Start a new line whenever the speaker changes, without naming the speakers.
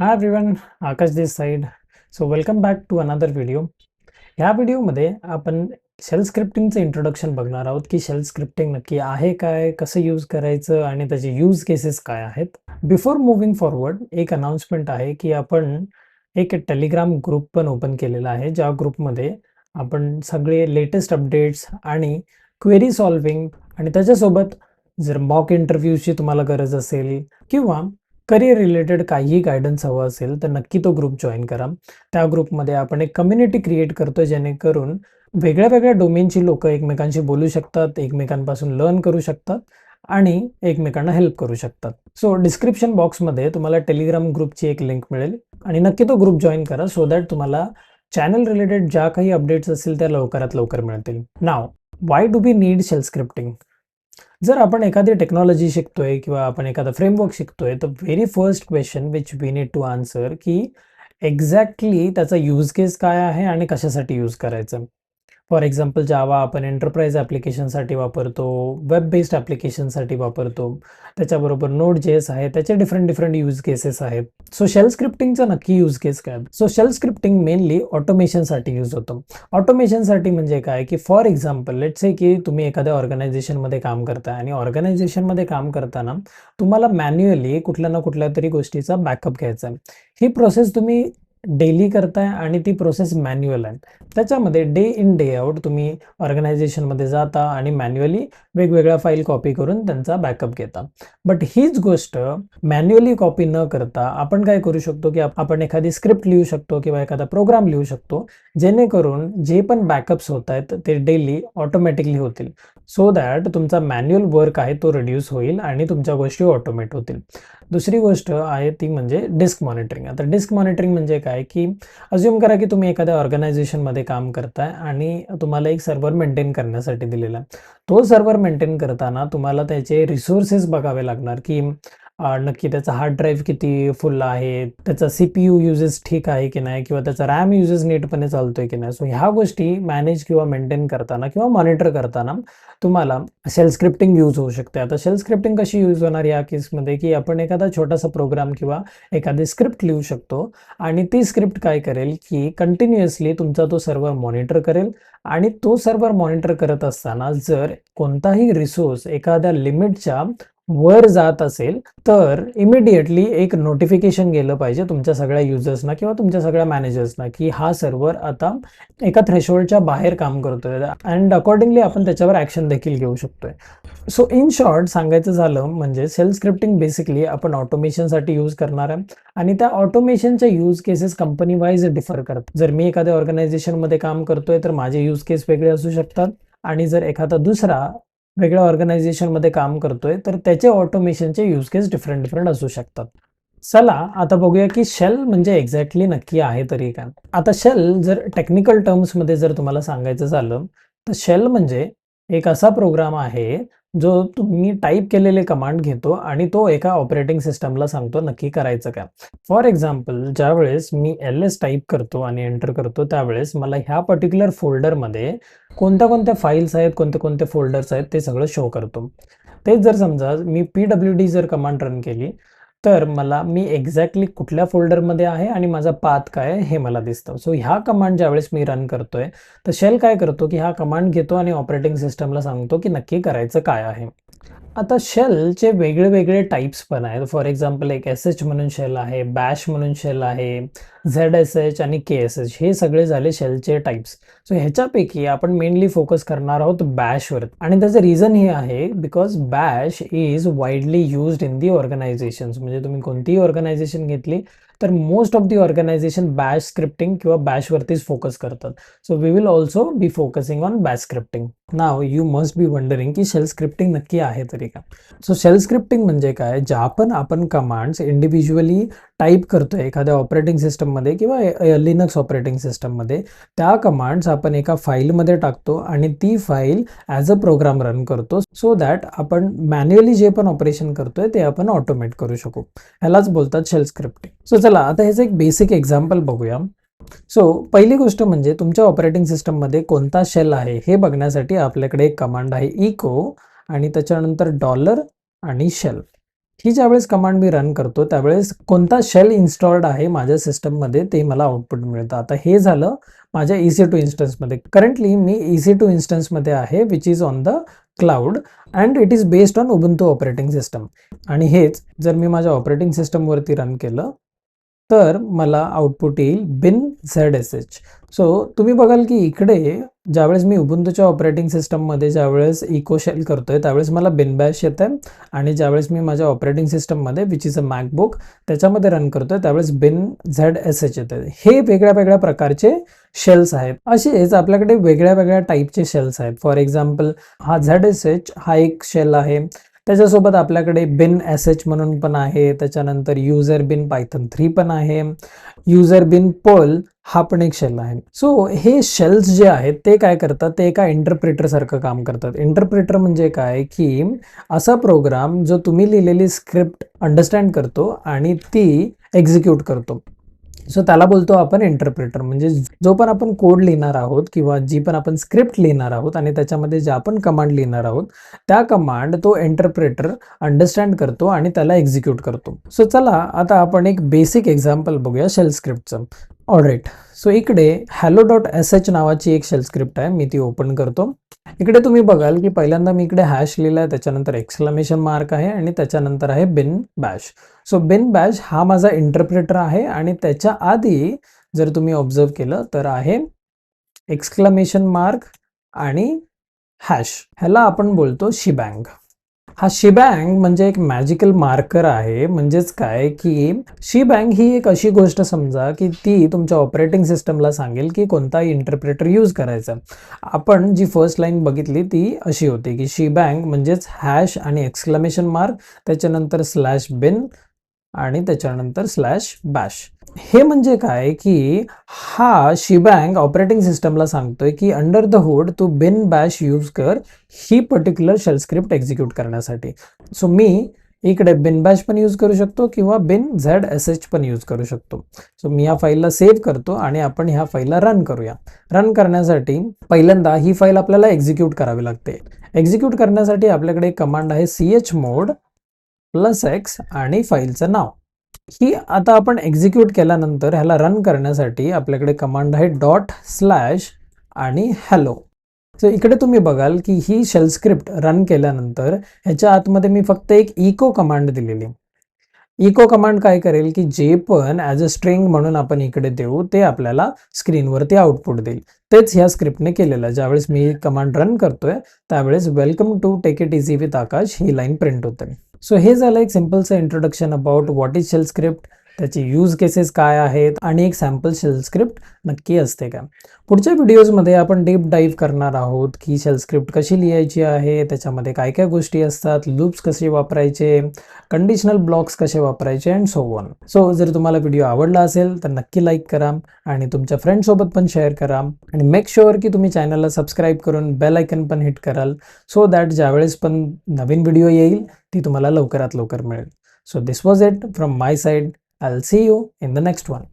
Hi everyone Akash this side so welcome back to another video ह्या व्हिडिओमध्ये आपण shell स्क्रिप्टिंगचं introduction बघणार आहोत की शेल स्क्रिप्टिंग नक्की आहे काय कसं यूज करायचं आणि त्याचे यूज केसेस काय आहेत. बिफोर मुव्हिंग फॉरवर्ड एक अनाउन्समेंट आहे की आपण एक टेलिग्राम ग्रुप पण ओपन केलेला आहे ज्या ग्रुपमध्ये आपण सगळे लेटेस्ट अपडेट्स आणि क्वेरी सॉल्विंग आणि त्याच्यासोबत जर मॉक इंटरव्ह्यूची तुम्हाला गरज असेल किंवा करिअर रिलेटेड काहीही गायडन्स हवं असेल तर नक्की तो ग्रुप जॉईन करा. त्या ग्रुपमध्ये आपण एक कम्युनिटी क्रिएट करतो जेणेकरून वेगळ्या वेगळ्या डोमेनची लोक एकमेकांशी बोलू शकतात एकमेकांपासून लर्न करू शकतात आणि एकमेकांना हेल्प करू शकतात. सो डिस्क्रिप्शन बॉक्समध्ये तुम्हाला टेलिग्राम ग्रुपची एक लिंक मिळेल आणि नक्की तो ग्रुप जॉईन करा सो दॅट तुम्हाला चॅनल रिलेटेड ज्या काही अपडेट्स असतील त्या लवकरात लवकर मिळतील. नाव why do we need shell scripting जर आपण एखादी टेक्नॉलॉजी शिकतोय किंवा आपण एखादा फ्रेमवर्क शिकतोय तर very first question which we need to answer की एक्झॅक्टली त्याचा यूज केस काय आहे आणि कशासाठी यूज करायचं? फॉर एक्झाम्पल जावा आपण एंटरप्राइज ॲप्लिकेशनसाठी वापरतो वेब बेस्ड ॲप्लिकेशनसाठी वापरतो. त्याच्याबरोबर नोट जे एस आहे त्याचे डिफरंट डिफरंट यूज केसेस आहेत. सो शेल स्क्रिप्टिंगचा नक्की यूज केस काय? सो शेल स्क्रिप्टिंग मेनली ऑटोमेशनसाठी यूज होतो. ऑटोमेशनसाठी म्हणजे काय? की फॉर एक्झाम्पल लेट्स से की तुम्ही एखाद्या ऑर्गनायझेशनमध्ये काम करताय आणि ऑर्गनायझेशनमध्ये काम करताना तुम्हाला मॅन्युअली कुठल्या ना कुठल्या तरी गोष्टीचा बॅकअप घ्यायचा आहे. ही प्रोसेस तुम्ही डेली करताय आणि ती प्रोसेस मॅन्युअल आहे. त्याच्यामध्ये डे इन डे आउट तुम्ही ऑर्गनायझेशनमध्ये जाता आणि मॅन्युअली वेगवेगळ्या फाईल कॉपी करून त्यांचा बॅकअप घेता. बट हीच गोष्ट मॅन्युअली कॉपी न करता आपण काय करू शकतो की आपण एखादी स्क्रिप्ट लिहू शकतो किंवा एखादा प्रोग्राम लिहू शकतो जेणेकरून जे पण बॅकअप्स होत आहेत ते डेली ऑटोमॅटिकली होतील. सो दॅट तुमचा मॅन्युअल वर्क आहे तो रिड्यूस होईल आणि तुमच्या गोष्टी ऑटोमेट होतील. दुसरी गोष्ट आहे ती म्हणजे डिस्क मॉनिटरिंग. आता डिस्क मॉनिटरिंग म्हणजे काय? की अज्युम करा की तुम्ही एखाद्या ऑर्गनायझेशनमध्ये काम करताय आणि तुम्हाला एक सर्व्हर मेंटेन करण्यासाठी दिलेला आहे. तो सर्व्हर मेंटेन करताना तुम्हाला त्याचे रिसोर्सेस बघावे लागणार की नक्की त्याचा हार्ड ड्राईव्ह किती फुल आहे त्याचा सी पी यू युजेस ठीक आहे की नाही किंवा त्याचा रॅम युजेस नीटपणे चालतोय की नाही. सो ह्या गोष्टी मॅनेज किंवा मेंटेन करताना किंवा मॉनिटर करताना तुम्हाला शेल स्क्रिप्टिंग यूज होऊ शकते. आता शेल स्क्रिप्टिंग कशी यूज होणार या केसमध्ये की आपण एखादा छोटासा प्रोग्राम किंवा एखादी स्क्रिप्ट लिहू शकतो आणि ती स्क्रिप्ट काय करेल? की कंटिन्युअसली तुमचा तो सर्व्हर मॉनिटर करेल आणि तो सर्व्हर मॉनिटर करत असताना जर कोणताही रिसोर्स एखाद्या लिमिटच्या वर जात असेल तर इमिडिएटली एक नोटिफिकेशन गेलं पाहिजे तुमच्या सगळ्या युजर्सना किंवा तुमच्या सगळ्या मॅनेजर्सना की हा सर्व्हर आता एका थ्रेशोल्डच्या बाहेर काम करतोय. अँड अकॉर्डिंगली आपण त्याच्यावर ॲक्शन देखील घेऊ शकतोय. सो इन शॉर्ट सांगायचं झालं म्हणजे सेल्फ स्क्रिप्टिंग बेसिकली आपण ऑटोमेशनसाठी यूज करणार आहे. आणि त्या ऑटोमेशनच्या use cases company wise differ करतात. जर मी एखाद्या ऑर्गनायझेशनमध्ये काम करतोय तर माझे यूज केस वेगळे असू शकतात. आणि जर एखादा दुसरा वेगळ्या ऑर्गनायझेशनमध्ये काम करतोय तर त्याचे ऑटोमेशनचे यूज केस डिफरंट डिफरंट असू शकतात. चला आता बघूया की शेल म्हणजे एक्झॅक्टली नक्की आहे तरी काय. आता शेल जर टेक्निकल टर्म्समध्ये जर तुम्हाला सांगायचं झालं तर शेल म्हणजे एक असा प्रोग्राम आहे जो तुम्ही टाईप केलेले कमांड घेतो आणि तो एका ऑपरेटिंग सिस्टमला सांगतो नक्की करायचं काय. फॉर एक्झाम्पल ज्यावेळेस मी एल एस टाईप करतो आणि एंटर करतो त्यावेळेस मला ह्या पर्टिक्युलर फोल्डरमध्ये कोणत्या कोणत्या फाईल्स आहेत कोणते कोणते फोल्डर्स आहेत ते सगळं शो करतो. तेच जर समजा मी पी डब्ल्यू डी जर कमांड रन केली तर मला मी एक्झॅक्टली कुठल्या फोल्डरमध्ये आहे आणि माझा पाथ काय आहे हे मला दिसतं. सो ह्या कमांड ज्यावेळेस मी रन करतोय तर शेल काय करतो की हा कमांड घेतो आणि ऑपरेटिंग सिस्टमला सांगतो की नक्की करायचं काय आहे. आता शेलचे वेगळे वेगळे टाईप्स पण आहेत. फॉर एक्झाम्पल एक एस एच म्हणून शेल आहे बॅश म्हणून शेल आहे झेड एस एच आणि के एस एच हे सगळे झाले शेलचे टाईप्स सो ह्याच्यापैकी आपण मेनली फोकस करणार आहोत बॅशवर आणि त्याचं रिझन हे आहे because bash is widely used in the organisations म्हणजे तुम्ही कोणतीही ऑर्गनायझेशन घेतली तर most of the organisation bash scripting किंवा बॅशवरतीच फोकस करतात. So we will also be focusing on bash scripting now you must be wondering की शेल स्क्रिप्टिंग नक्की आहे तरी का? सो शेल स्क्रिप्टिंग म्हणजे काय? ज्या पण आपण कमांड्स इंडिव्हिज्युअली टाईप करतोय एखाद्या ऑपरेटिंग सिस्टममध्ये किंवा लिनक्स ऑपरेटिंग सिस्टममध्ये त्या कमांड्स आपण एका फाईलमध्ये टाकतो आणि ती file as a program run करतो सो दॅट आपण मॅन्युअली जे पण ऑपरेशन करतोय ते आपण ऑटोमेट करू शकू. ह्यालाच बोलतात शेल स्क्रिप्टिंग सो चला आता ह्याचं एक बेसिक एक्झाम्पल बघूया. सो पहिली गोष्ट म्हणजे तुमच्या ऑपरेटिंग सिस्टममध्ये कोणता शेल आहे हे बघण्यासाठी आपल्याकडे एक कमांड आहे इको आणि त्याच्यानंतर डॉलर आणि शेल ही ज्यावेळेस कमांड मी रन करतो त्यावेळेस कोणता शेल इन्स्टॉल्ड आहे माझ्या सिस्टममध्ये ते मला आउटपुट मिळतं. आता हे झालं माझ्या ई सी टू इन्स्टन्समध्ये करंटली मी ई सी टू इन्स्टन्समध्ये आहे which is on the cloud and it is based on Ubuntu operating system आणि हेच जर मी माझ्या ऑपरेटिंग सिस्टमवरती रन केलं तर मला आउटपुट येईल bin Z S H so तुम्ही बघाल की इकडे ज्यावेळेस मी उबंतूच्या ऑपरेटिंग सिस्टममध्ये ज्यावेळेस इको शेल करतोय त्यावेळेस मला बिनबॅश बॅश आहे आणि ज्यावेळेस मी माझ्या ऑपरेटिंग सिस्टममध्ये विच इज अ मॅकबुक त्याच्यामध्ये रन करतोय त्यावेळेस बिन झेड एस एच येते हे वेगळ्या वेगळ्या प्रकारचे शेल्स आहेत. असेच आपल्याकडे वेगळ्या वेगळ्या टाईपचे शेल्स आहेत. फॉर एक्झाम्पल हा झेड एस एच हा एक शेल आहे. त्याच्यासोबत आपल्याकडे बिन एस एच म्हणून पण आहे त्याच्यानंतर युजर बिन पायथन थ्री पण आहे. युजर बिन पर्ल हा पण एक शेल आहे. सो हे शेल्स जे आहेत ते काय करतात? ते एका इंटरप्रिटरसारखं काम करतात. इंटरप्रिटर म्हणजे काय? की असा प्रोग्राम जो तुम्ही लिहिलेली स्क्रिप्ट अंडरस्टँड करतो आणि ती एक्झिक्यूट करतो. सो त्याला बोलतो आपण इंटरप्रेटर म्हणजे जो पण आपण कोड लिहिणार आहोत किंवा जी पण आपण स्क्रिप्ट लिहिणार आहोत आणि त्याच्यामध्ये ज्या पण कमांड लिहिणार आहोत त्या कमांड तो इंटरप्रेटर अंडरस्टँड करतो आणि त्याला एक्झिक्यूट करतो. सो चला आता आपण एक बेसिक एक्झाम्पल बघूया शेल स्क्रिप्टचं ऑलरेट सो इकडे हॅलो डॉट एस एच नावाची एक शेल स्क्रिप्ट आहे. मी ती ओपन करतो. इकडे तुम्ही बघाल की पहिल्यांदा मी इकडे हॅश लिहिला आहे त्याच्यानंतर एक्सक्लमेशन मार्क आहे आणि त्याच्यानंतर आहे bin bash so bin bash हा माझा इंटरप्रेटर आहे आणि त्याच्या आधी जर तुम्ही ऑब्झर्व केलं तर आहे एक्सक्लमेशन मार्क आणि हॅश ह्याला आपण बोलतो शिबँग हा शिबँग म्हणजे एक मॅजिकल मार्कर आहे. म्हणजेच काय की शिबँग ही एक अशी गोष्ट समजा की ती तुमच्या ऑपरेटिंग सिस्टमला सांगेल की कोणता इंटरप्रेटर यूज करायचा. आपण जी फर्स्ट लाईन बघितली ती अशी होती की शिबँग म्हणजेच हॅश आणि एक्सक्लमेशन मार्क त्याच्यानंतर स्लॅश बिन आणि त्याच्यानंतर स्लॅश बॅश हे म्हणजे काय की हा शिबँग ऑपरेटिंग सिस्टमला सांगतोय की अंडर द हुड तू बिन बॅश यूज कर ही पर्टिक्युलर शेल स्क्रिप्ट एक्झिक्यूट करण्यासाठी. सो मी इकडे बिन बॅश पण यूज करू शकतो किंवा बिन झेड एस एच पण यूज करू शकतो. सो मी या फाईलला सेव्ह करतो आणि आपण ह्या फाईलला रन करूया. रन करण्यासाठी पहिल्यांदा ही फाईल आपल्याला एक्झिक्यूट करावी लागते. एक्झिक्यूट करण्यासाठी आपल्याकडे कमांड आहे C H mod plus X आणि फाईलचं नाव. ही आता आपण एक्झिक्यूट केल्यानंतर ह्याला रन करण्यासाठी आपल्याकडे कमांड आहे डॉट स्लॅश आणि हॅलो सो इकडे तुम्ही बघाल की ही शेल स्क्रिप्ट रन केल्यानंतर ह्याच्या आतमध्ये मी फक्त एक इको कमांड दिलेली. इको कमांड काय करेल की जे पण ॲज अ स्ट्रिंग म्हणून आपण इकडे देऊ ते आपल्याला स्क्रीनवरती आउटपुट देईल. तेच ह्या स्क्रिप्टने केलेलं. ज्यावेळेस मी कमांड रन करतोय त्यावेळेस welcome to take it easy with Aakash he line print होते. So here's a like simple introduction about what is shell script त्याचे यूज केसेस काय आहेत आणि एक सॅम्पल शेल स्क्रिप्ट नक्की असते का? पुढच्या व्हिडिओजमध्ये आपण डीप डाईव्ह करणार आहोत की शेल स्क्रिप्ट कशी लिहायची आहे त्याच्यामध्ये काय काय गोष्टी असतात लूप्स कसे वापरायचे कंडिशनल ब्लॉक्स कसे वापरायचे अँड सो वन सो जर तुम्हाला व्हिडिओ आवडला असेल तर नक्की लाईक करा आणि तुमच्या फ्रेंडसोबत पण शेअर करा. आणि मेक शुअर की तुम्ही चॅनलला सबस्क्राईब करून बेल आयकन पण हिट कराल सो दॅट ज्यावेळेस पण नवीन व्हिडिओ येईल ती तुम्हाला लवकरात लवकर मिळेल. So this was it from my side I'll see you in the next one.